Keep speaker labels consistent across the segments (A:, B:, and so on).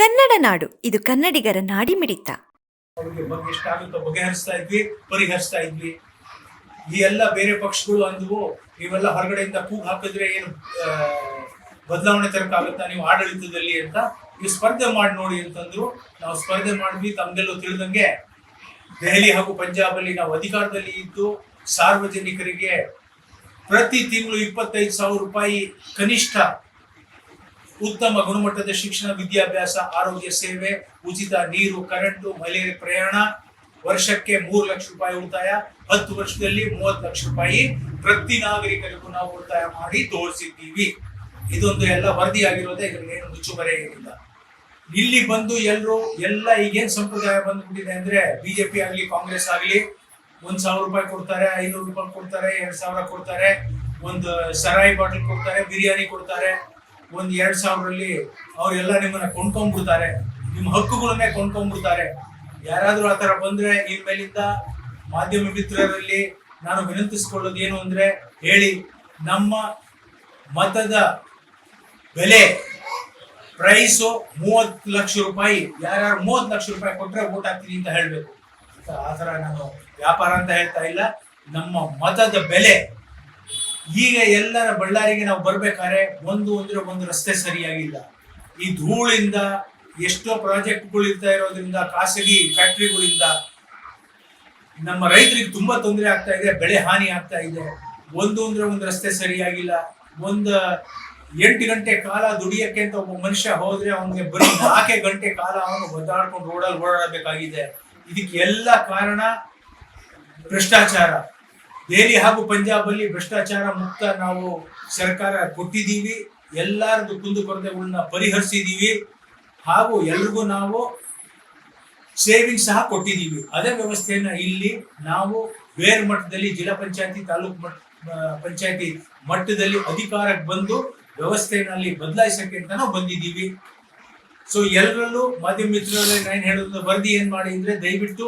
A: ಕನ್ನಡ ನಾಡು, ಇದು ಕನ್ನಡಿಗರ
B: ಬಗ್ಗೆ ಎಷ್ಟಾಗುತ್ತೋ ಬಗೆಹರಿಸ್ತಾ ಇದ್ವಿ, ಪರಿಹರಿಸ್ತಾ ಇದ್ವಿ. ಈ ಎಲ್ಲ ಬೇರೆ ಪಕ್ಷಗಳು ಅಂದವು, ನೀವೆಲ್ಲ ಹೊರಗಡೆಯಿಂದ ಕೂಗ್ ಹಾಕಿದ್ರೆ ಏನು ಬದಲಾವಣೆ ತರಕಾಗುತ್ತಾ ನೀವು ಆಡಳಿತದಲ್ಲಿ ಅಂತ ನೀವು ಸ್ಪರ್ಧೆ ಮಾಡಿ ನೋಡಿ ಅಂತಂದ್ರು. ನಾವು ಸ್ಪರ್ಧೆ ಮಾಡಿದ್ವಿ, ತಮ್ಗೆಲ್ಲೂ ತಿಳಿದಂಗೆ ದೆಹಲಿ ಹಾಗೂ ಪಂಜಾಬ್ ಅಲ್ಲಿ ನಾವು ಅಧಿಕಾರದಲ್ಲಿ ಇದ್ದು, ಸಾರ್ವಜನಿಕರಿಗೆ ಪ್ರತಿ ತಿಂಗಳು ಇಪ್ಪತ್ತೈದು ಸಾವಿರ ರೂಪಾಯಿ ಕನಿಷ್ಠ ಉತ್ತಮ ಗುಣಮಟ್ಟದ ಶಿಕ್ಷಣ, ವಿದ್ಯಾಭ್ಯಾಸ, ಆರೋಗ್ಯ ಸೇವೆ, ಉಚಿತ ನೀರು, ಕರೆಂಟು, ಮಹಿಳೆಯರ ಪ್ರಯಾಣ, ವರ್ಷಕ್ಕೆ ಮೂರು ಲಕ್ಷ ರೂಪಾಯಿ ಉಳಿತಾಯ, ಹತ್ತು ವರ್ಷದಲ್ಲಿ ಮೂವತ್ತು ಲಕ್ಷ ರೂಪಾಯಿ ಪ್ರತಿ ನಾಗರಿಕರಿಗೂ ನಾವು ಉಳಿತಾಯ ಮಾಡಿ ತೋರಿಸಿದ್ದೀವಿ. ಇದೊಂದು ಎಲ್ಲ ವರದಿ ಆಗಿರೋದೇ ಇದರಲ್ಲಿ ಏನು ಮುಚ್ಚುಮರೆ ಏನಿಲ್ಲ. ಇಲ್ಲಿ ಬಂದು ಎಲ್ಲರೂ, ಎಲ್ಲ ಈಗೇನ್ ಸಂಪ್ರದಾಯ ಬಂದ್ಬಿಟ್ಟಿದೆ ಅಂದ್ರೆ ಬಿಜೆಪಿ ಆಗಲಿ, ಕಾಂಗ್ರೆಸ್ ಆಗಲಿ, ಒಂದ್ ಸಾವಿರ ರೂಪಾಯಿ ಕೊಡ್ತಾರೆ, ಐನೂರು ರೂಪಾಯಿ ಕೊಡ್ತಾರೆ, ಎರಡ್ ಸಾವಿರ ಕೊಡ್ತಾರೆ, ಒಂದು ಸರಾಯಿ ಬಾಟಲ್ ಕೊಡ್ತಾರೆ, ಬಿರಿಯಾನಿ ಕೊಡ್ತಾರೆ ಒಂದ್ ಎರಡು ಸಾವಿರದಲ್ಲಿ ಅವರೆಲ್ಲ ನಿಮ್ಮನ್ನ ಕೊಂಡ್ಕೊಂಡ್ಬಿಡ್ತಾರೆ. ನಿಮ್ಮ ಹಕ್ಕುಗಳನ್ನೇ ಕೊಂಡ್ಕೊಂಡ್ಬಿಡ್ತಾರೆ. ಥರ ಬಂದರೆ ಬಂದ್ರೆ ಮೇಲಿಂದ ಮಾಧ್ಯಮ ಮಿತ್ರರಲ್ಲಿ ನಾನು ವಿನಂತಿಸ್ಕೊಳ್ಳೋದು ಏನು ಅಂದ್ರೆ ಹೇಳಿ, ನಮ್ಮ ಮತದ ಬೆಲೆ, ಪ್ರೈಸು ಮೂವತ್ತು ಲಕ್ಷ ರೂಪಾಯಿ, ಯಾರ್ಯಾರು ಮೂವತ್ತು ಲಕ್ಷ ರೂಪಾಯಿ ಕೊಟ್ರೆ ಓಟ್ ಹಾಕ್ತೀನಿ ಅಂತ ಹೇಳಬೇಕು. ಆ ಥರ ನಾನು ವ್ಯಾಪಾರ ಅಂತ ಹೇಳ್ತಾ ಇಲ್ಲ. ನಮ್ಮ ಮತದ ಬೆಲೆ ಈಗ ಎಲ್ಲರ ಬಳ್ಳಾರಿಗೆ ನಾವು ಬರ್ಬೇಕಾದ್ರೆ ಒಂದು ಅಂದ್ರೆ ಒಂದು ರಸ್ತೆ ಸರಿಯಾಗಿಲ್ಲ. ಈ ಧೂಳಿಂದ ಎಷ್ಟೋ ಪ್ರಾಜೆಕ್ಟ್ಗಳು ಇರ್ತಾ ಇರೋದ್ರಿಂದ, ಖಾಸಗಿ ಫ್ಯಾಕ್ಟ್ರಿಗಳಿಂದ ನಮ್ಮ ರೈತರಿಗೆ ತುಂಬಾ ತೊಂದರೆ ಆಗ್ತಾ ಇದೆ, ಬೆಳೆ ಹಾನಿ ಆಗ್ತಾ ಇದೆ. ಒಂದು ಅಂದ್ರೆ ಒಂದು ರಸ್ತೆ ಸರಿಯಾಗಿಲ್ಲ. ಒಂದು ಎಂಟು ಗಂಟೆ ಕಾಲ ದುಡಿಯಕ್ಕೆ ಅಂತ ಒಬ್ಬ ಮನುಷ್ಯ ಹೋದ್ರೆ ಅವನಿಗೆ ಬರೀ ನಾಲ್ಕೇ ಗಂಟೆ ಕಾಲ ಅವನು ಒದ್ದಾಡ್ಕೊಂಡು ರೋಡಲ್ಲಿ ಓಡಾಡಬೇಕಾಗಿದೆ. ಇದಕ್ಕೆಲ್ಲ ಕಾರಣ ಭ್ರಷ್ಟಾಚಾರ. ದೆಹಲಿ ಹಾಗೂ ಪಂಜಾಬ್ ಅಲ್ಲಿ ಭ್ರಷ್ಟಾಚಾರ ಮುಕ್ತ ನಾವು ಸರ್ಕಾರ ಕೊಟ್ಟಿದ್ದೀವಿ, ಎಲ್ಲರದ್ದು ಕುಂದುಕೊರತೆಗಳನ್ನ ಪರಿಹರಿಸಿದೀವಿ ಹಾಗೂ ಎಲ್ರಿಗೂ ನಾವು ಸೇವಿಂಗ್ ಸಹ ಕೊಟ್ಟಿದ್ದೀವಿ. ಅದೇ ವ್ಯವಸ್ಥೆಯನ್ನ ಇಲ್ಲಿ ನಾವು ಬೇರೆ ಮಟ್ಟದಲ್ಲಿ, ಜಿಲ್ಲಾ ಪಂಚಾಯತಿ, ತಾಲೂಕು ಮಟ್ಟ ಪಂಚಾಯತಿ ಮಟ್ಟದಲ್ಲಿ ಅಧಿಕಾರಕ್ಕೆ ಬಂದು ವ್ಯವಸ್ಥೆಯಲ್ಲಿ ಬದಲಾಯಿಸಕ್ಕೆ ಅಂತ ನಾವು ಬಂದಿದ್ದೀವಿ. ಸೊ ಎಲ್ಲರಲ್ಲೂ ಮಾಧ್ಯಮ ಮಿತ್ರರಲ್ಲಿ ನಾನು ಹೇಳೋದು ವರದಿ ಏನ್ ಮಾಡಿ ಅಂದ್ರೆ ದಯವಿಟ್ಟು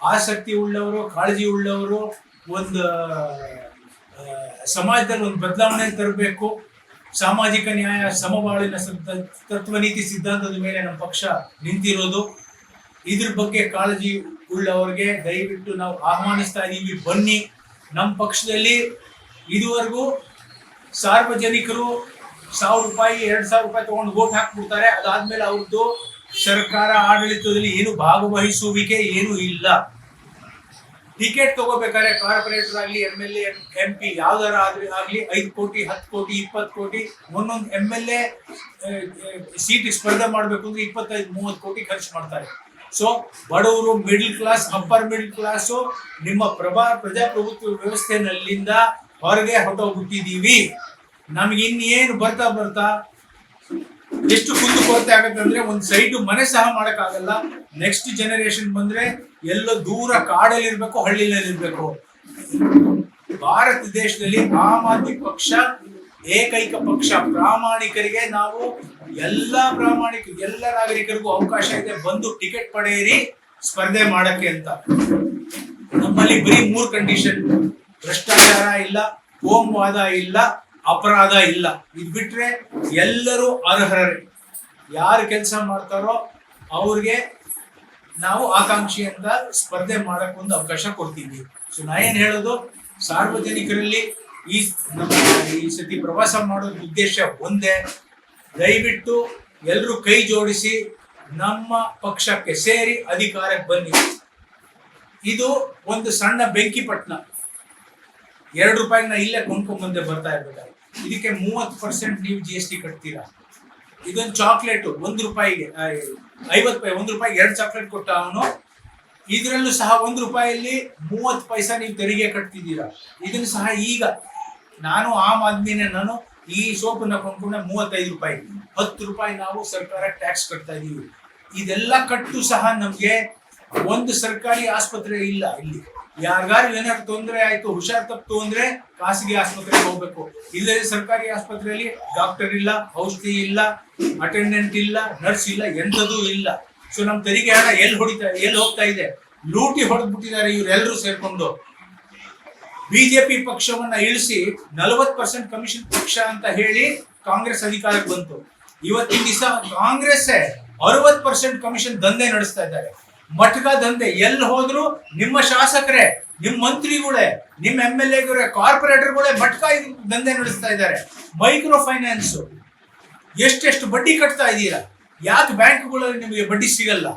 B: ಆಸಕ್ತಿ ಉಳ್ಳವರು, ಕಾಳಜಿ ಉಳ್ಳವರು ಒಂದು ಸಮಾಜದಲ್ಲಿ ಒಂದು ಬದಲಾವಣೆ ತರಬೇಕು. ಸಾಮಾಜಿಕ ನ್ಯಾಯ, ಸಮಬಾಳಿನ ತತ್ವ ನೀತಿ ಸಿದ್ಧಾಂತದ ಮೇಲೆ ನಮ್ಮ ಪಕ್ಷ ನಿಂತಿರೋದು. ಇದ್ರ ಬಗ್ಗೆ ಕಾಳಜಿ ಉಳ್ಳವರಿಗೆ ದಯವಿಟ್ಟು ನಾವು ಆಹ್ವಾನಿಸ್ತಾ ಇದ್ದೀವಿ ಬನ್ನಿ. ನಮ್ಮ ಪಕ್ಷದಲ್ಲಿ ಇದುವರೆಗೂ ಸಾರ್ವಜನಿಕರು ಸಾವಿರ ರೂಪಾಯಿ, ಎರಡ್ ಸಾವಿರ ರೂಪಾಯಿ ತಗೊಂಡು ವೋಟ್ ಹಾಕ್ಬಿಡ್ತಾರೆ. ಅದಾದ್ಮೇಲೆ ಅವ್ರದ್ದು ಸರ್ಕಾರ ಆಡಳಿತದಲ್ಲಿ ಏನು ಭಾಗವಹಿಸುವಿಕೆ ಏನು ಇಲ್ಲ. ಟಿಕೆಟ್ ತಗೋಬೇಕಾದ್ರೆ ಕಾರ್ಪೊರೇಟರ್ ಆಗಲಿ ಎಂ ಎಲ್ ಎಂ ಪಿ ಯಾವ್ದಾರ ಆದ್ರೆ ಆಗಲಿ ಐದು ಕೋಟಿ, ಹತ್ತು ಕೋಟಿ, ಇಪ್ಪತ್ತು ಕೋಟಿ, ಒಂದೊಂದು ಎಂ ಎಲ್ ಎ ಸೀಟ್ ಸ್ಪರ್ಧೆ ಮಾಡಬೇಕು ಅಂದ್ರೆ ಇಪ್ಪತ್ತೈದು, ಮೂವತ್ತು ಕೋಟಿ ಖರ್ಚು ಮಾಡ್ತಾರೆ. ಸೊ ಬಡವರು middle class upper middle class ನಿಮ್ಮ ಪ್ರಭಾ, ಪ್ರಜಾಪ್ರಭುತ್ವ ವ್ಯವಸ್ಥೆನಲ್ಲಿಂದ ಹೊರಗೆ ಹೊಟ್ಟೋಗ್ಬಿಟ್ಟಿದೀವಿ ನಮ್ಗೆ ಇನ್ನೇನು ಬರ್ತಾ ಬರ್ತಾ ಎಷ್ಟು ಕುಂದು ಕೊರತೆ ಆಗುತ್ತೆ ಅಂದ್ರೆ ಒಂದ್ ಸೈಡ್ ಮನೆ ಸಹ ಮಾಡಕ್ಕಾಗಲ್ಲ. ನೆಕ್ಸ್ಟ್ ಜನರೇಷನ್ ಬಂದ್ರೆ ಎಲ್ಲ ದೂರ ಕಾಡಲ್ಲಿ ಇರ್ಬೇಕು ಹಳ್ಳಿನಲ್ಲಿ ಇರ್ಬೇಕು ಭಾರತ ದೇಶದಲ್ಲಿ ಆಮ್ ಆದ್ಮಿ ಪಕ್ಷ, ಏಕೈಕ ಪಕ್ಷ. ಪ್ರಾಮಾಣಿಕರಿಗೆ ನಾವು ಎಲ್ಲಾ ಪ್ರಾಮಾಣಿಕ, ಎಲ್ಲ ನಾಗರಿಕರಿಗೂ ಅವಕಾಶ ಇದೆ. ಬಂದು ಟಿಕೆಟ್ ಪಡೆಯಿರಿ, ಸ್ಪರ್ಧೆ ಮಾಡಕ್ಕೆ ಅಂತ. ನಮ್ಮಲ್ಲಿ ಬರೀ ಮೂರ್ ಕಂಡೀಷನ್ ಭ್ರಷ್ಟಾಚಾರ ಇಲ್ಲ, ಕೋಮುವಾದ ಇಲ್ಲ ಅಪರಾಧ ಇಲ್ಲ. ಇದು ಬಿಟ್ರೆ ಎಲ್ಲರೂ ಅರ್ಹರೇ. ಯಾರು ಕೆಲಸ ಮಾಡ್ತಾರೋ ಅವ್ರಿಗೆ ನಾವು ಆಕಾಂಕ್ಷಿಯಿಂದ ಸ್ಪರ್ಧೆ ಮಾಡಕ್ ಒಂದು ಅವಕಾಶ ಕೊಡ್ತೀವಿ ಸೊ ನಾ ಏನ್ ಹೇಳೋದು? ಸಾರ್ವಜನಿಕರಲ್ಲಿ ಈ ನಮ್ಮ ಈ ಸತಿ ಪ್ರವಾಸ ಮಾಡೋದ್ ಉದ್ದೇಶ ಒಂದೇ. ದಯವಿಟ್ಟು ಎಲ್ಲರೂ ಕೈ ಜೋಡಿಸಿ ನಮ್ಮ ಪಕ್ಷಕ್ಕೆ ಸೇರಿ ಅಧಿಕಾರಕ್ಕೆ ಬನ್ನಿ. ಇದು ಒಂದು ಸಣ್ಣ ಬೆಂಕಿ ಪಟ್ಟಣ ಎರಡು ರೂಪಾಯಿನ ಇಲ್ಲೇ ಕೊಂಡ್ಕೊಂಡ್ ಬಂದೆ ಬರ್ತಾ ಇರ್ಬೇಕಾದ್ರೆ ಇದಕ್ಕೆ ಮೂವತ್ತು ಪರ್ಸೆಂಟ್ ನೀವು ಜಿ ಎಸ್ ಟಿ ಕಟ್ತೀರಾ? ಇದೊಂದು ಚಾಕ್ಲೇಟು, ಒಂದು ರೂಪಾಯಿಗೆ ಐವತ್ತು ರೂಪಾಯಿ ಒಂದು ರೂಪಾಯಿ ಎರಡು ಚಾಕ್ಲೇಟ್ ಕೊಟ್ಟ ಅವನು, ಇದರಲ್ಲೂ ಸಹ ಒಂದು ರೂಪಾಯಿಯಲ್ಲಿ ಮೂವತ್ತು ಪೈಸ ನೀವು ತೆರಿಗೆ ಕಟ್ತಿದ್ದೀರಾ? ಇದನ್ನು ಸಹ ಈಗ ನಾನು ಆಮ್ ಆದ್ಮಿನೇ, ನಾನು ಈ ಸೋಪನ್ನ ಕೊಂಡ್ಕೊಂಡೆ ಮೂವತ್ತೈದು ರೂಪಾಯಿ. ಹತ್ತು ರೂಪಾಯಿ ನಾವು ಸರ್ಕಾರ ಟ್ಯಾಕ್ಸ್ ಕಟ್ತಾ ಇದೀವಿ. ಇದೆಲ್ಲ ಕಟ್ಟು ಸಹ ನಮಗೆ ಒಂದು ಸರ್ಕಾರಿ ಆಸ್ಪತ್ರೆ ಇಲ್ಲ ಇಲ್ಲಿ. ಯಾರಿಗಾರು ಏನಾದ್ರು ತೊಂದರೆ ಆಯ್ತು, ಹುಷಾರ್ ತಪ್ಪು ಅಂದ್ರೆ ಖಾಸಗಿ ಆಸ್ಪತ್ರೆಗೆ ಹೋಗ್ಬೇಕು. ಇಲ್ಲದೆ ಸರ್ಕಾರಿ ಆಸ್ಪತ್ರೆಯಲ್ಲಿ ಡಾಕ್ಟರ್ ಇಲ್ಲ, ಔಷಧಿ ಇಲ್ಲ ಅಟೆಂಡೆಂಟ್ ಇಲ್ಲ ನರ್ಸ್ ಇಲ್ಲ, ಎಂಥದೂ ಇಲ್ಲ. ಸೊ ನಮ್ ತೆರಿಗೆ ಹಣ ಎಲ್ಲಿ ಹೊಡಿತಾ, ಎಲ್ಲಿ ಹೋಗ್ತಾ ಇದೆ? ಲೂಟಿ ಹೊಡೆದ್ಬಿಟ್ಟಿದ್ದಾರೆ ಇವರೆಲ್ಲರೂ ಸೇರ್ಕೊಂಡು. ಬಿಜೆಪಿ ಪಕ್ಷವನ್ನ ಇಳಿಸಿ ನಲವತ್ ಪರ್ಸೆಂಟ್ ಕಮಿಷನ್ ಪಕ್ಷ ಅಂತ ಹೇಳಿ ಕಾಂಗ್ರೆಸ್ ಅಧಿಕಾರಕ್ಕೆ ಬಂತು. ಇವತ್ತಿನ ದಿವಸ ಕಾಂಗ್ರೆಸ್ ಅರವತ್ ಪರ್ಸೆಂಟ್ ಕಮಿಷನ್ ದಂಧೆ ನಡೆಸ್ತಾ ಇದ್ದಾರೆ. ಮಟ್ಕ ದಂಧೆ ಎಲ್ಲಿ ಹೋದ್ರು ನಿಮ್ಮ ಶಾಸಕರೇ, ನಿಮ್ಮ ಮಂತ್ರಿಗಳೇ, ನಿಮ್ಮ ಎಂ ಎಲ್ ಎಗಳೇ, ಕಾರ್ಪೊರೇಟರ್ಗಳೇ ಮಟ್ಕ ದಂಧೆ ನಡೆಸ್ತಾ ಇದ್ದಾರೆ. ಮೈಕ್ರೋ ಫೈನಾನ್ಸ್, ಎಷ್ಟೆಷ್ಟು ಬಡ್ಡಿ ಕಟ್ತಾ ಇದ್ದೀರಾ ಯಾಕೆ ಬ್ಯಾಂಕ್ಗಳಲ್ಲಿ ನಿಮಗೆ ಬಡ್ಡಿ ಸಿಗಲ್ಲ?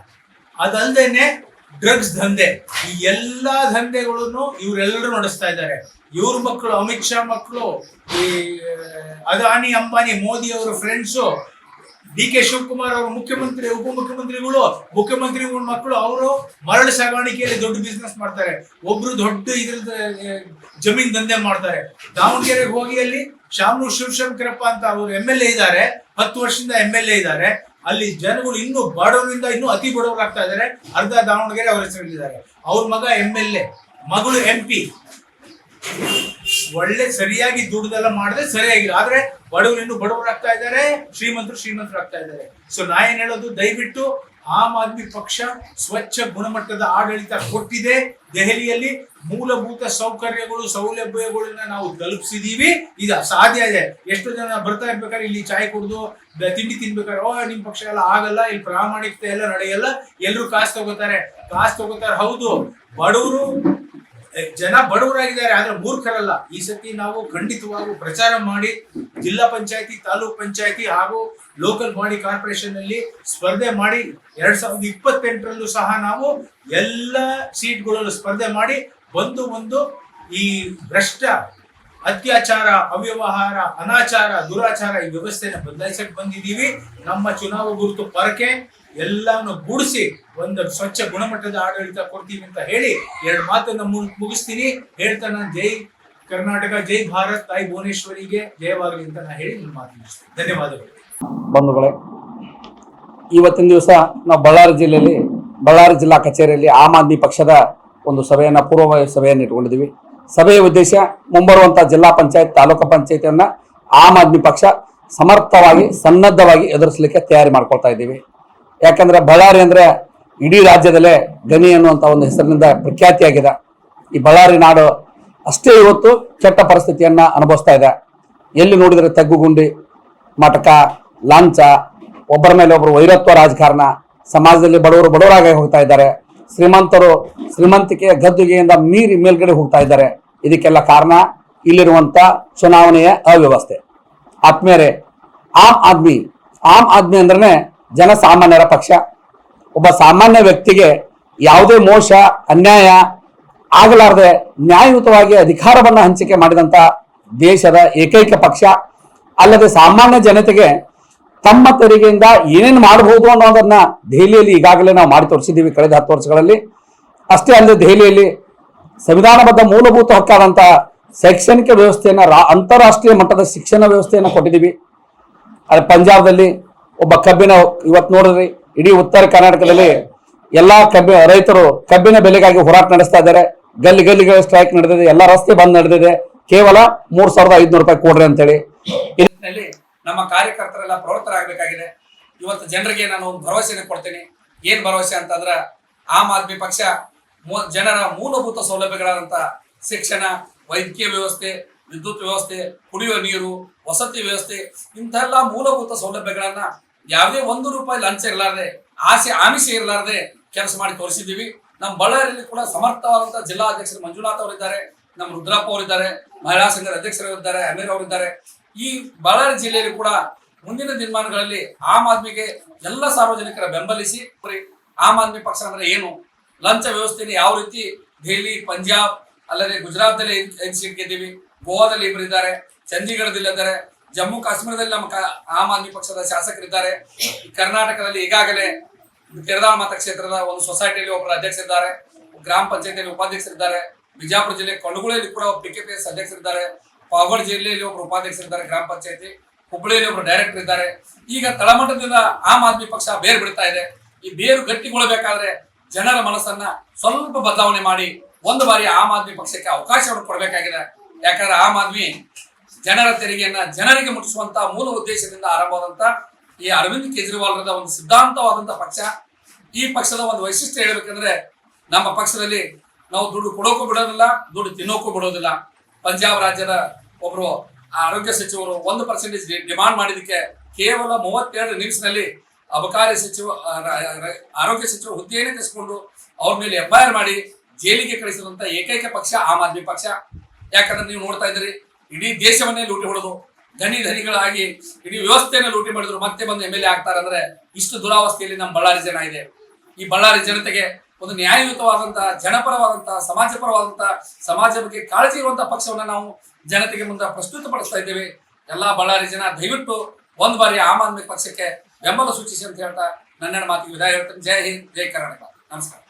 B: ಅದಲ್ದೇನೆ ಡ್ರಗ್ಸ್ ದಂಧೆ. ಈ ಎಲ್ಲಾ ದಂಧೆಗಳನ್ನು ಇವರೆಲ್ಲರೂ ನಡೆಸ್ತಾ ಇದ್ದಾರೆ. ಇವ್ರ ಮಕ್ಕಳು ಅಮಿತ್ ಶಾ ಮಕ್ಕಳು ಈ, ಅದಾನಿ ಅಂಬಾನಿ ಮೋದಿ ಅವರ ಫ್ರೆಂಡ್ಸು ಡಿ ಕೆ ಶಿವಕುಮಾರ್ ಅವರು ಮುಖ್ಯಮಂತ್ರಿ, ಉಪಮುಖ್ಯಮಂತ್ರಿಗಳು ಮುಖ್ಯಮಂತ್ರಿಗಳ ಮಕ್ಕಳು, ಅವರು ಮರಳು ಸಾಗಾಣಿಕೆಯಲ್ಲಿ ದೊಡ್ಡ ಬಿಸ್ನೆಸ್ ಮಾಡ್ತಾರೆ. ಒಬ್ರು ದೊಡ್ಡ ಇದ್ರದ್ದು ಜಮೀನ್ ದಂಧೆ ಮಾಡ್ತಾರೆ. ದಾವಣಗೆರೆಗೆ ಹೋಗಿ ಅಲ್ಲಿ ಶಾಮು ಶಿವಶಂಕರಪ್ಪ ಅಂತ ಅವರು ಎಂ ಎಲ್ ಎ ಇದ್ದಾರೆ. ಹತ್ತು ವರ್ಷದಿಂದ ಎಂ ಎಲ್ ಎ ಇದ್ದಾರೆ. ಅಲ್ಲಿ ಜನಗಳು ಇನ್ನೂ ಬಡವರಿಂದ ಇನ್ನೂ ಅತಿ ಬಡವರಾಗ್ತಾ ಇದ್ದಾರೆ. ಅರ್ಧ ದಾವಣಗೆರೆ ಅವರ ಹೆಸರಲ್ಲಿದ್ದಾರೆ. ಅವ್ರ ಮಗ ಎಂ ಎಲ್ ಎ ಮಗಳು ಎಂ ಪಿ ಒಳ್ಳೆ ಸರಿಯಾಗಿ ದುಡ್ದೆಲ್ಲ ಮಾಡಿದ್ರೆ ಸರಿಯಾಗಿಲ್ಲ ಆದ್ರೆ ಬಡವರು ಆಗ್ತಾ ಬಡವರಾಗ್ತಾ ಇದ್ದಾರೆ, ಶ್ರೀಮಂತರು ಶ್ರೀಮಂತರಾಗ್ತಾ ಇದ್ದಾರೆ. ಸೊ ನಾ ಏನ್ ಹೇಳೋದು? ದಯವಿಟ್ಟು ಆಮ್ ಆದ್ಮಿ ಪಕ್ಷ ಸ್ವಚ್ಛ ಗುಣಮಟ್ಟದ ಆಡಳಿತ ಕೊಟ್ಟಿದೆ. ದೆಹಲಿಯಲ್ಲಿ ಮೂಲಭೂತ ಸೌಕರ್ಯಗಳು, ಸೌಲಭ್ಯಗಳನ್ನ ನಾವು ತಲುಪಿಸಿದೀವಿ. ಇದು ಸಾಧ್ಯ ಇದೆ. ಎಷ್ಟು ಜನ ಬರ್ತಾ ಇರ್ಬೇಕಾದ್ರೆ ಇಲ್ಲಿ ಚಾಯ್ ಕುಡಿದು ತಿಂಡಿ ತಿನ್ಬೇಕಾದ್ರೆ, ಓ, ನಿಮ್ ಪಕ್ಷ ಎಲ್ಲ ಆಗಲ್ಲ, ಇಲ್ಲಿ ಪ್ರಾಮಾಣಿಕತೆ ಎಲ್ಲ ನಡೆಯಲ್ಲ. ಎಲ್ಲರೂ ಕಾಸು ತಗೋತಾರೆ. ಕಾಸು ತಗೋತಾರೆ. ಹೌದು. ಬಡವರು ಜನ ಬಡವರಾಗಿದ್ದಾರೆ, ಆದ್ರೆ ಮೂರ್ಖರಲ್ಲ. ಈ ಸತಿ ನಾವು ಖಂಡಿತವಾಗೂ ಪ್ರಚಾರ ಮಾಡಿ ಜಿಲ್ಲಾ ಪಂಚಾಯತಿ, ತಾಲೂಕ್ ಪಂಚಾಯತಿ ಹಾಗೂ ಲೋಕಲ್ ಬಾಡಿ ಕಾರ್ಪೊರೇಷನ್ ಅಲ್ಲಿ ಸ್ಪರ್ಧೆ ಮಾಡಿ ಎರಡ್ ಸಾವಿರದ ಇಪ್ಪತ್ತೆಂಟರಲ್ಲೂ ಸಹ ನಾವು ಎಲ್ಲ ಸೀಟ್ಗಳಲ್ಲೂ ಸ್ಪರ್ಧೆ ಮಾಡಿ ಬಂದು ಒಂದು ಈ ಭ್ರಷ್ಟ ಅತ್ಯಾಚಾರ, ಅವ್ಯವಹಾರ, ಅನಾಚಾರ, ದುರಾಚಾರ ಈ ವ್ಯವಸ್ಥೆನ ಬದಲಾಯಿಸಕ್ ಬಂದಿದ್ದೀವಿ. ನಮ್ಮ ಚುನಾವ ಗುರುತು ಪರಕೆ ಎಲ್ಲಾನು ಗುಡಿಸಿ ಒಂದು ಸ್ವಚ್ಛ ಗುಣಮಟ್ಟದ ಆಡಳಿತ ಕೊಡ್ತೀವಿ ಅಂತ ಹೇಳಿ ಎರಡು ಮಾತನ್ನ ಮುಗಿಸ್ತೀನಿ. ಹೇಳ್ತಾ ನಾನು, ಜೈ ಕರ್ನಾಟಕ, ಜೈ ಭಾರತ್, ತಾಯಿ ಭುವನೇಶ್ವರಿಗೆ ಜಯವಾಗಲಿ ಅಂತ ನಾನು ಹೇಳಿ ನನ್ನ ಮಾತು ಧನ್ಯವಾದಗಳು.
C: ಬಂಧುಗಳೇ, ಇವತ್ತಿನ ದಿವಸ ನಾವು ಬಳ್ಳಾರಿ ಜಿಲ್ಲೆಯಲ್ಲಿ, ಬಳ್ಳಾರಿ ಜಿಲ್ಲಾ ಕಚೇರಿಯಲ್ಲಿ ಆಮ್ ಆದ್ಮಿ ಪಕ್ಷದ ಒಂದು ಸಭೆಯನ್ನು ಪೂರ್ವ ಸಭೆಯನ್ನು ಇಟ್ಕೊಂಡಿದ್ದೀವಿ. ಸಭೆಯ ಉದ್ದೇಶ ಮುಂಬರುವಂತಹ ಜಿಲ್ಲಾ ಪಂಚಾಯತ್ ತಾಲೂಕು ಪಂಚಾಯತಿಯನ್ನ ಆಮ್ ಆದ್ಮಿ ಪಕ್ಷ ಸಮರ್ಥವಾಗಿ ಸನ್ನದ್ಧವಾಗಿ ಎದುರಿಸಲಿಕ್ಕೆ ತಯಾರಿ ಮಾಡ್ಕೊಳ್ತಾ ಇದ್ದೀವಿ. ಯಾಕಂದ್ರೆ ಬಳ್ಳಾರಿ ಅಂದ್ರೆ ಇಡೀ ರಾಜ್ಯದಲ್ಲೇ ಗಣಿ ಅನ್ನುವಂಥ ಒಂದು ಹೆಸರಿನಿಂದ ಪ್ರಖ್ಯಾತಿಯಾಗಿದೆ. ಈ ಬಳ್ಳಾರಿ ನಾಡು ಅಷ್ಟೇ ಇವತ್ತು ಕೆಟ್ಟ ಪರಿಸ್ಥಿತಿಯನ್ನ ಅನುಭವಿಸ್ತಾ ಇದೆ. ಎಲ್ಲಿ ನೋಡಿದರೆ ತಗ್ಗುಗುಂಡಿ ಮಟಕ ಲಾಂಚ, ಒಬ್ಬರ ಮೇಲೆ ಒಬ್ಬರು ವೈರತ್ವ ರಾಜಕಾರಣ, ಸಮಾಜದಲ್ಲಿ ಬಡವರು ಬಡವರಾಗಿ ಹೋಗ್ತಾ ಇದ್ದಾರೆ. ಶ್ರೀಮಂತರು ಶ್ರೀಮಂತಿಕೆಯ ಗದ್ದುಗೆಯಿಂದ ಮೀರಿ ಮೇಲ್ಗಡೆ ಹೋಗ್ತಾ ಇದ್ದಾರೆ. ಇದಕ್ಕೆಲ್ಲ ಕಾರಣ ಇಲ್ಲಿರುವಂತ ಚುನಾವಣೆಯ ಅವ್ಯವಸ್ಥೆ. ಆತ್ಮೇರೆ ಆಮ್ ಆದ್ಮಿ ಆಮ್ ಆದ್ಮಿ ಅಂದ್ರೆ ಜನಸಾಮಾನ್ಯರ ಪಕ್ಷ. ಒಬ್ಬ ಸಾಮಾನ್ಯ ವ್ಯಕ್ತಿಗೆ ಯಾವುದೇ ಮೋಸ, ಅನ್ಯಾಯ ಆಗಲಾರದೆ ನ್ಯಾಯಯುತವಾಗಿ ಅಧಿಕಾರವನ್ನು ಹಂಚಿಕೆ ಮಾಡಿದಂತ ದೇಶದ ಏಕೈಕ ಪಕ್ಷ ಅಲ್ಲದೆ ಸಾಮಾನ್ಯ ಜನತೆಗೆ ತಮ್ಮ ತೆರಿಗೆಯಿಂದ ಏನೇನು ಮಾಡಬಹುದು ಅನ್ನೋದನ್ನ ದೆಹಲಿಯಲ್ಲಿ ಈಗಾಗಲೇ ನಾವು ಮಾಡಿ ತೋರಿಸಿದ್ದೀವಿ ಕಳೆದ ಹತ್ತು ವರ್ಷಗಳಲ್ಲಿ. ಅಷ್ಟೇ ಅಲ್ಲದೆ ದೆಹಲಿಯಲ್ಲಿ ಸಂವಿಧಾನಬದ್ಧ ಮೂಲಭೂತ ಹಕ್ಕಾದಂತಹ ಶೈಕ್ಷಣಿಕ ವ್ಯವಸ್ಥೆಯನ್ನು ರಾ, ಅಂತಾರಾಷ್ಟ್ರೀಯ ಮಟ್ಟದ ಶಿಕ್ಷಣ ವ್ಯವಸ್ಥೆಯನ್ನು ಕೊಟ್ಟಿದ್ದೀವಿ. ಅದೇ ಪಂಜಾಬ್ದಲ್ಲಿ ಒಬ್ಬ ಕಬ್ಬಿನ ಇವತ್ತು ನೋಡಿದ್ರಿ ಇಡೀ ಉತ್ತರ ಕರ್ನಾಟಕದಲ್ಲಿ ಎಲ್ಲಾ ಕಬ್ಬಿ, ರೈತರು ಕಬ್ಬಿನ ಬೆಲೆಗಾಗಿ ಹೋರಾಟ ನಡೆಸ್ತಾ ಇದ್ದಾರೆ. ಗಲ್ಲಿ ಗಲ್ಲಿಗಳ ಸ್ಟ್ರೈಕ್ ನಡೆದಿದೆ, ಎಲ್ಲ ರಸ್ತೆ ಬಂದ್ ನಡೆದಿದೆ. ಕೇವಲ ಮೂರ್ ಸಾವಿರದ ಐದ್ನೂರು ರೂಪಾಯಿ ಕೊಡ್ರಿ ಅಂತೇಳಿ.
D: ನಮ್ಮ ಕಾರ್ಯಕರ್ತರೆಲ್ಲ ಪ್ರವೃತ್ತರಾಗಬೇಕಾಗಿದೆ. ಇವತ್ತು ಜನರಿಗೆ ನಾನು ಒಂದು ಭರವಸೆನ ಕೊಡ್ತೀನಿ. ಏನು ಭರವಸೆ ಅಂತಂದ್ರೆ ಆಮ್ ಆದ್ಮಿ ಪಕ್ಷ ಜನರ ಮೂಲಭೂತ ಸೌಲಭ್ಯಗಳಾದಂಥ ಶಿಕ್ಷಣ, ವೈದ್ಯಕೀಯ ವ್ಯವಸ್ಥೆ, ವಿದ್ಯುತ್ ವ್ಯವಸ್ಥೆ, ಕುಡಿಯುವ ನೀರು, ವಸತಿ ವ್ಯವಸ್ಥೆ, ಇಂಥೆಲ್ಲ ಮೂಲಭೂತ ಸೌಲಭ್ಯಗಳನ್ನ ಯಾವುದೇ ಒಂದು ರೂಪಾಯಿ ಲಂಚ ಇರಲಾರ್ದೆ, ಆಸೆ, ಆಮಿಷ ಇರಲಾರ್ದೆ ಕೆಲಸ ಮಾಡಿ ತೋರಿಸಿದ್ದೀವಿ. ನಮ್ಮ ಬಳ್ಳಾರಿಯಲ್ಲಿ ಕೂಡ ಸಮರ್ಥವಾದಂತ ಜಿಲ್ಲಾ ಅಧ್ಯಕ್ಷರು ಮಂಜುನಾಥ್ ಅವರಿದ್ದಾರೆ, ನಮ್ಮ ರುದ್ರಪ್ಪ ಅವರಿದ್ದಾರೆ, ಮಹಿಳಾ ಸಂಘದ ಅಧ್ಯಕ್ಷರು ಇದ್ದಾರೆ, ಅಮೀರ್ ಅವರಿದ್ದಾರೆ. ಈ ಬಳ್ಳಾರಿ ಜಿಲ್ಲೆಯಲ್ಲಿ ಕೂಡ ಮುಂದಿನ ದಿನಮಾನಗಳಲ್ಲಿ ಆಮ್ ಆದ್ಮಿಗೆ ಎಲ್ಲ ಸಾರ್ವಜನಿಕರ ಬೆಂಬಲಿಸಿ ಆಮ್ ಆದ್ಮಿ ಪಕ್ಷ ಅಂದ್ರೆ ಏನು? ಲಂಚ ವ್ಯವಸ್ಥೆಯನ್ನು ಯಾವ ರೀತಿ ದೆಹಲಿ, ಪಂಜಾಬ್, ಅಲ್ಲದೆ ಗುಜರಾತ್ದಲ್ಲಿ ಐದು ಸೀಟ್ ಗೆದ್ದೀವಿ? ಗೋವಾದಲ್ಲಿ ಇಬ್ಬರು ಇದ್ದಾರೆ, ಚಂಡೀಗಢದಲ್ಲಿ ಇದ್ದಾರೆ, ಜಮ್ಮು ಕಾಶ್ಮೀರದಲ್ಲಿ ನಮ್ಮ ಕ- ಆಮ್ ಆದ್ಮಿ ಪಕ್ಷದ ಶಾಸಕರಿದ್ದಾರೆ, ಕರ್ನಾಟಕದಲ್ಲಿ ಈಗಾಗಲೇ ತೆರದಾಳ ಮತಕ್ಷೇತ್ರದ ಒಂದು ಸೊಸೈಟಿಯಲ್ಲಿ ಒಬ್ಬರು ಅಧ್ಯಕ್ಷರಿದ್ದಾರೆ, ಗ್ರಾಮ ಪಂಚಾಯತಿಯಲ್ಲಿ ಉಪಾಧ್ಯಕ್ಷರಿದ್ದಾರೆ, ಬಿಜಾಪುರ ಜಿಲ್ಲೆ ಕೊಂಡಗುಳಿಯಲ್ಲಿ ಕೂಡ ಒಬ್ಬ ಎಸ್ ಅಧ್ಯಕ್ಷರಿದ್ದಾರೆ. ಪಾವಗಡ ಜಿಲ್ಲೆಯಲ್ಲಿ ಒಬ್ಬರು ಉಪಾಧ್ಯಕ್ಷರಿದ್ದಾರೆ ಗ್ರಾಮ ಪಂಚಾಯತಿ. ಹುಬ್ಬಳ್ಳಿಯಲ್ಲಿ ಒಬ್ಬರು ಡೈರೆಕ್ಟರ್ ಇದ್ದಾರೆ. ಈಗ ತಳಮಟ್ಟದಿಂದ ಆಮ್ ಆದ್ಮಿ ಪಕ್ಷ ಬೇರು ಬಿಡ್ತಾ ಇದೆ. ಈ ಬೇರು ಗಟ್ಟಿಗೊಳ್ಳಬೇಕಾದ್ರೆ ಜನರ ಮನಸ್ಸನ್ನ ಸ್ವಲ್ಪ ಬದಲಾವಣೆ ಮಾಡಿ ಒಂದು ಬಾರಿ ಆಮ್ ಆದ್ಮಿ ಪಕ್ಷಕ್ಕೆ ಅವಕಾಶವನ್ನು ಕೊಡಬೇಕಾಗಿದೆ. ಯಾಕಂದ್ರೆ ಆಮ್ ಆದ್ಮಿ ಜನರ ತೆರಿಗೆಯನ್ನ ಜನರಿಗೆ ಮುಟ್ಟಿಸುವಂತ ಮೂಲ ಉದ್ದೇಶದಿಂದ ಆರಂಭವಾದಂತ ಈ ಅರವಿಂದ್ ಕೇಜ್ರಿವಾಲ್ರದ ಒಂದು ಸಿದ್ಧಾಂತವಾದಂತ ಪಕ್ಷ. ಈ ಪಕ್ಷದ ಒಂದು ವೈಶಿಷ್ಟ್ಯ ಹೇಳ್ಬೇಕಂದ್ರೆ ನಮ್ಮ ಪಕ್ಷದಲ್ಲಿ ನಾವು ದುಡ್ಡು ಕೊಡೋಕ್ಕೂ ಬಿಡೋದಿಲ್ಲ, ದುಡ್ಡು ತಿನ್ನೋಕ್ಕೂ ಬಿಡೋದಿಲ್ಲ. ಪಂಜಾಬ್ ರಾಜ್ಯದ ಒಬ್ರು ಆರೋಗ್ಯ ಸಚಿವರು ಒಂದು ಪರ್ಸೆಂಟೇಜ್ ಡಿಮಾಂಡ್ ಮಾಡಿದಕ್ಕೆ ಕೇವಲ ಮೂವತ್ತೆರಡು ನಿಮಿಷದಲ್ಲಿ ಅಬಕಾರಿ ಸಚಿವ ಆರೋಗ್ಯ ಸಚಿವ ಹುದ್ದೆಯನ್ನೇ ತೆಗೆದುಕೊಂಡು ಅವ್ರ ಮೇಲೆ ಎಫ್ಐಆರ್ ಮಾಡಿ ಜೈಲಿಗೆ ಕಳಿಸಿದಂತ ಏಕೈಕ ಪಕ್ಷ ಆಮ್ ಆದ್ಮಿ ಪಕ್ಷ. ಯಾಕಂದ್ರೆ ನೀವು ನೋಡ್ತಾ ಇದ್ದೀರಿ, ಇಡೀ ದೇಶವನ್ನೇ ಲೂಟಿ ಹೊಡೆದು ಧನಿ ಧನಿಗಳಾಗಿ ಇಡೀ ವ್ಯವಸ್ಥೆಯನ್ನು ಲೂಟಿ ಮಾಡಿದ್ರು ಮತ್ತೆ ಬಂದು ಎಂ ಎಲ್ ಎ ಆಗ್ತಾರೆ ಅಂದ್ರೆ ಇಷ್ಟು ದುರಾವಸ್ಥೆಯಲ್ಲಿ ನಮ್ಮ ಬಳ್ಳಾರಿ ಜನ ಇದೆ. ಈ ಬಳ್ಳಾರಿ ಜನತೆಗೆ ಒಂದು ನ್ಯಾಯಯುತವಾದಂತಹ, ಜನಪರವಾದಂತಹ, ಸಮಾಜಪರವಾದಂತಹ, ಸಮಾಜ ಬಗ್ಗೆ ಕಾಳಜಿ ಇರುವಂತಹ ಪಕ್ಷವನ್ನ ನಾವು ಜನತೆಗೆ ಮುಂದೆ ಪ್ರಸ್ತುತಪಡಿಸ್ತಾ ಇದ್ದೇವೆ. ಎಲ್ಲಾ ಬಳ್ಳಾರಿ ಜನ ದಯವಿಟ್ಟು ಒಂದು ಬಾರಿ ಆಮ್ ಆದ್ಮಿ ಪಕ್ಷಕ್ಕೆ ಬೆಂಬಲ ಸೂಚಿಸಿ ಅಂತ ಹೇಳ್ತಾ ನನ್ನ ಮಾತಿಗೆ ವಿದಾಯ ಹೇಳ್ತೇನೆ. ಜೈ ಹಿಂದ್, ಜೈ ಕರ್ನಾಟಕ. ನಮಸ್ಕಾರ.